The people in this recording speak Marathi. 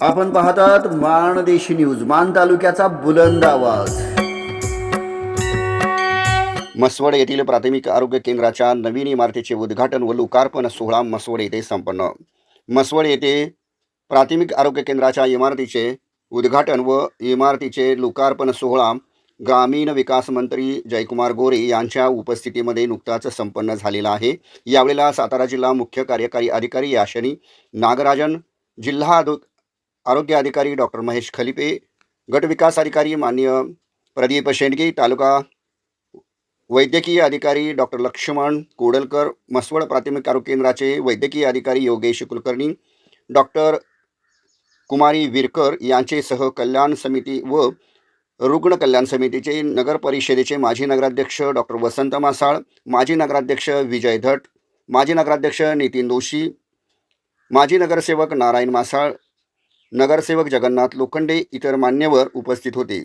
आपण पाहतात माणदेशी न्यूज मान तालुक्याचा बुलंद आवाज. मसवड येथील प्राथमिक आरोग्य केंद्राच्या नवीन इमारतीचे उद्घाटन व लोकार्पण सोहळा मसवड येथे संपन्न. मसवड येथे प्राथमिक आरोग्य केंद्राच्या इमारतीचे उद्घाटन व इमारतीचे लोकार्पण सोहळा ग्रामीण विकास मंत्री जयकुमार गोरे यांच्या उपस्थितीमध्ये नुकताच संपन्न झालेला आहे. यावेळेला सातारा जिल्हा मुख्य कार्यकारी अधिकारी याशनी नागराजन जिल्हा आदो आरोग्य अधिकारी डॉक्टर महेश खलिपे गटविकास अधिकारी मान्य प्रदीप शेंडगे तालुका वैद्यकीय अधिकारी डॉक्टर लक्ष्मण कोडलकर मसवड प्राथमिक आरोग्य केंद्राचे वैद्यकीय अधिकारी योगेश कुलकर्णी डॉक्टर कुमारी विरकर यांचे सह कल्याण समिती व रुग्ण कल्याण समितीचे नगर परिषदेचे माजी नगराध्यक्ष डॉक्टर वसंत मासाळ माजी नगराध्यक्ष विजय धट माजी नगराध्यक्ष नितीन दोशी माजी नगरसेवक नारायण मासाळ नगरसेवक जगन्नाथ लोखंडे इतर मान्यवर उपस्थित होते.